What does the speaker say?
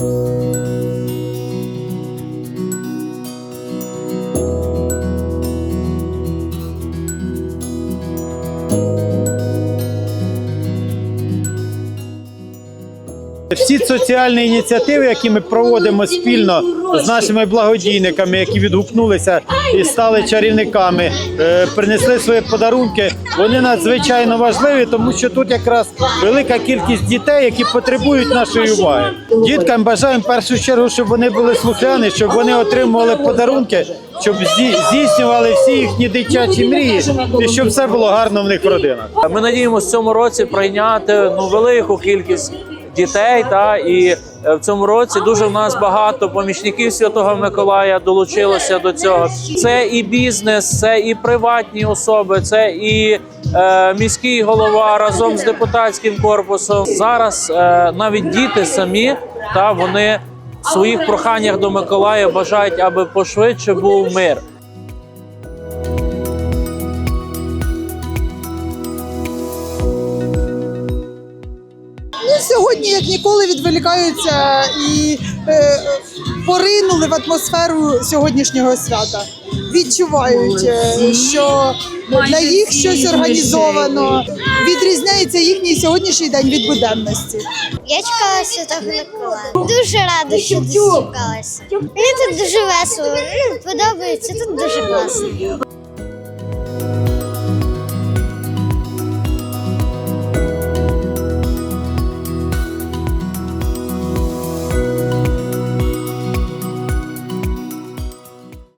Música Всі соціальні ініціативи, які ми проводимо спільно з нашими благодійниками, які відгукнулися і стали чарівниками, е, принесли свої подарунки. Вони надзвичайно важливі, тому що тут якраз велика кількість дітей, які потребують нашої уваги. Діткам бажаємо в першу чергу, щоб вони були слухняні, щоб вони отримували подарунки, щоб здійснювали всі їхні дитячі мрії, і щоб все було гарно в них в родинах. Ми надіємося в цьому році прийняти ну велику кількість дітей. Та і е, в цьому році дуже в нас багато помічників Святого Миколая долучилося до цього. Це і бізнес, це і приватні особи, це і е, міський голова разом з депутатським корпусом. Зараз е, навіть діти самі та вони в своїх проханнях до Миколая бажають, аби пошвидше був мир. Сьогодні, як ніколи, відволікаються і е, поринули в атмосферу сьогоднішнього свята. Відчувають, е, що для їх щось організовано. Відрізняється їхній сьогоднішній день від буденності. Я чекала Святого Миколая. Дуже рада, що дочекалася. Мені тут дуже весело. Ну, подобається, тут дуже класно.